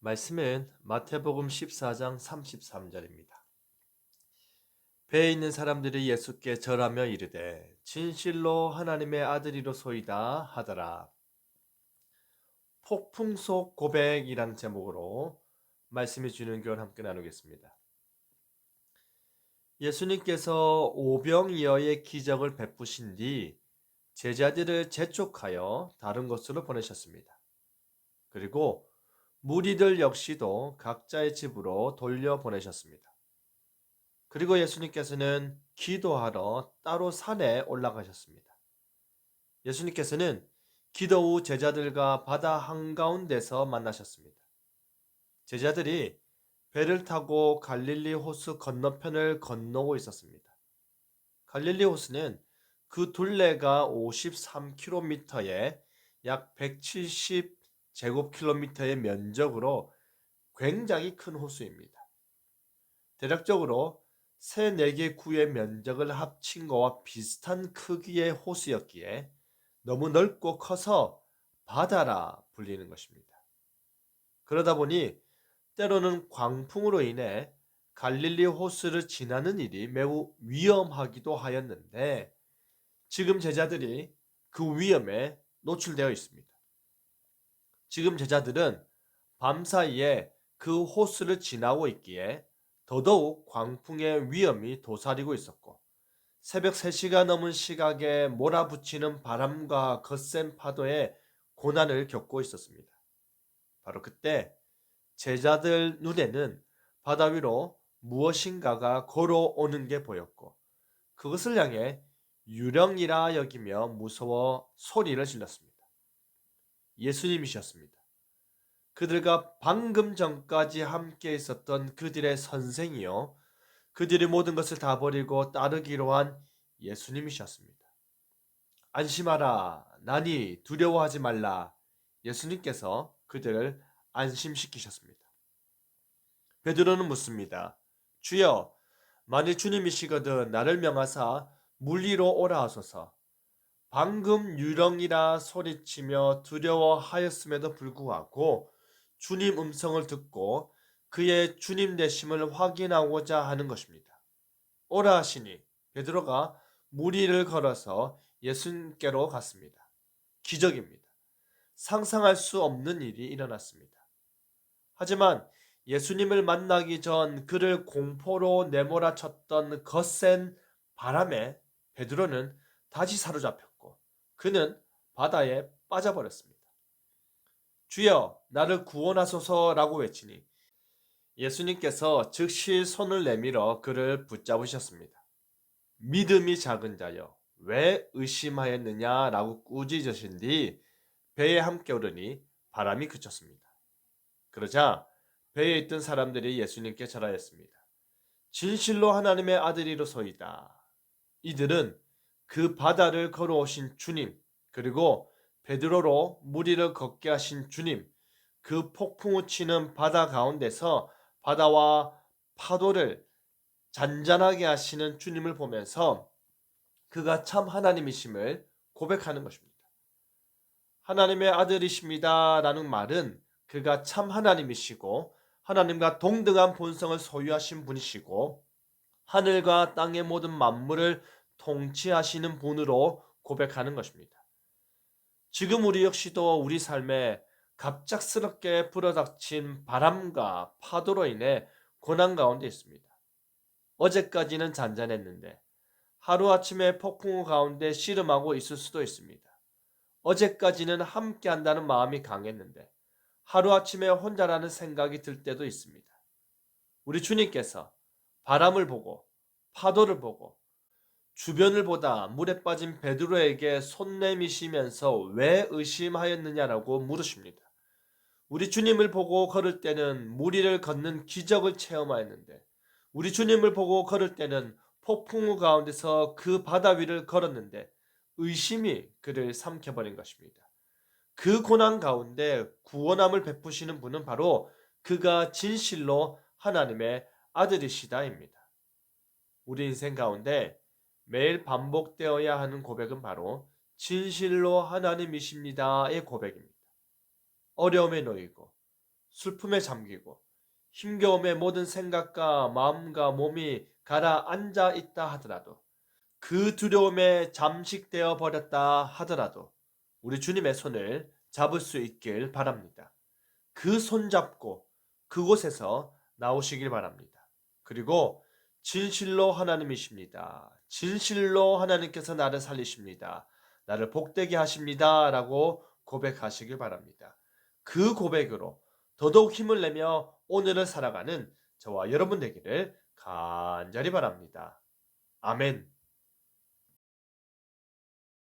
말씀은 마태복음 14장 33절입니다. 배에 있는 사람들이 예수께 절하며 이르되 진실로 하나님의 아들이로소이다 하더라. 폭풍 속 고백이라는 제목으로 말씀이 주는 교훈 함께 나누겠습니다. 예수님께서 오병이어의 기적을 베푸신 뒤 제자들을 재촉하여 다른 곳으로 보내셨습니다. 그리고 무리들 역시도 각자의 집으로 돌려보내셨습니다. 그리고 예수님께서는 기도하러 따로 산에 올라가셨습니다. 예수님께서는 기도 후 제자들과 바다 한가운데서 만나셨습니다. 제자들이 배를 타고 갈릴리 호수 건너편을 건너고 있었습니다. 갈릴리 호수는 그 둘레가 53km에 약 170 제곱킬로미터의 면적으로 굉장히 큰 호수입니다. 대략적으로 세네개 구의 면적을 합친 것과 비슷한 크기의 호수였기에 너무 넓고 커서 바다라 불리는 것입니다. 그러다 보니 때로는 광풍으로 인해 갈릴리 호수를 지나는 일이 매우 위험하기도 하였는데 지금 제자들이 그 위험에 노출되어 있습니다. 지금 제자들은 밤사이에 그 호수를 지나고 있기에 더더욱 광풍의 위험이 도사리고 있었고 새벽 3시가 넘은 시각에 몰아붙이는 바람과 거센 파도에 고난을 겪고 있었습니다. 바로 그때 제자들 눈에는 바다 위로 무엇인가가 걸어오는 게 보였고 그것을 향해 유령이라 여기며 무서워 소리를 질렀습니다. 예수님이셨습니다. 그들과 방금 전까지 함께 있었던 그들의 선생이요. 그들이 모든 것을 다 버리고 따르기로 한 예수님이셨습니다. 안심하라. 나니 두려워하지 말라. 예수님께서 그들을 안심시키셨습니다. 베드로는 묻습니다. 주여, 만일 주님이시거든 나를 명하사 물리로 오라 하소서. 방금 유령이라 소리치며 두려워하였음에도 불구하고 주님 음성을 듣고 그의 주님 되심을 확인하고자 하는 것입니다. 오라 하시니 베드로가 무리를 걸어서 예수님께로 갔습니다. 기적입니다. 상상할 수 없는 일이 일어났습니다. 하지만 예수님을 만나기 전 그를 공포로 내몰아쳤던 거센 바람에 베드로는 다시 사로잡혀 그는 바다에 빠져버렸습니다. 주여, 나를 구원하소서라고 외치니 예수님께서 즉시 손을 내밀어 그를 붙잡으셨습니다. 믿음이 작은 자여, 왜 의심하였느냐라고 꾸짖으신 뒤 배에 함께 오르니 바람이 그쳤습니다. 그러자 배에 있던 사람들이 예수님께 절하였습니다. 진실로 하나님의 아들이로소이다. 이들은 그 바다를 걸어오신 주님, 그리고 베드로로 무리를 걷게 하신 주님, 그 폭풍우 치는 바다 가운데서 바다와 파도를 잔잔하게 하시는 주님을 보면서 그가 참 하나님이심을 고백하는 것입니다. 하나님의 아들이십니다. 라는 말은 그가 참 하나님이시고 하나님과 동등한 본성을 소유하신 분이시고 하늘과 땅의 모든 만물을 통치하시는 분으로 고백하는 것입니다. 지금 우리 역시도 우리 삶에 갑작스럽게 불어닥친 바람과 파도로 인해 고난 가운데 있습니다. 어제까지는 잔잔했는데 하루아침에 폭풍우 가운데 씨름하고 있을 수도 있습니다. 어제까지는 함께 한다는 마음이 강했는데 하루아침에 혼자라는 생각이 들 때도 있습니다. 우리 주님께서 바람을 보고 파도를 보고 주변을 보다 물에 빠진 베드로에게 손 내미시면서 왜 의심하였느냐라고 물으십니다. 우리 주님을 보고 걸을 때는 무리를 걷는 기적을 체험하였는데 우리 주님을 보고 걸을 때는 폭풍우 가운데서 그 바다 위를 걸었는데 의심이 그를 삼켜버린 것입니다. 그 고난 가운데 구원함을 베푸시는 분은 바로 그가 진실로 하나님의 아들이시다입니다. 우리 인생 가운데 매일 반복되어야 하는 고백은 바로 진실로 하나님이십니다의 고백입니다. 어려움에 놓이고 슬픔에 잠기고 힘겨움에 모든 생각과 마음과 몸이 가라앉아 있다 하더라도 그 두려움에 잠식되어 버렸다 하더라도 우리 주님의 손을 잡을 수 있길 바랍니다. 그 손 잡고 그곳에서 나오시길 바랍니다. 그리고 진실로 하나님이십니다. 진실로 하나님께서 나를 살리십니다. 나를 복되게 하십니다. 라고 고백하시길 바랍니다. 그 고백으로 더더욱 힘을 내며 오늘을 살아가는 저와 여러분 되기를 간절히 바랍니다. 아멘.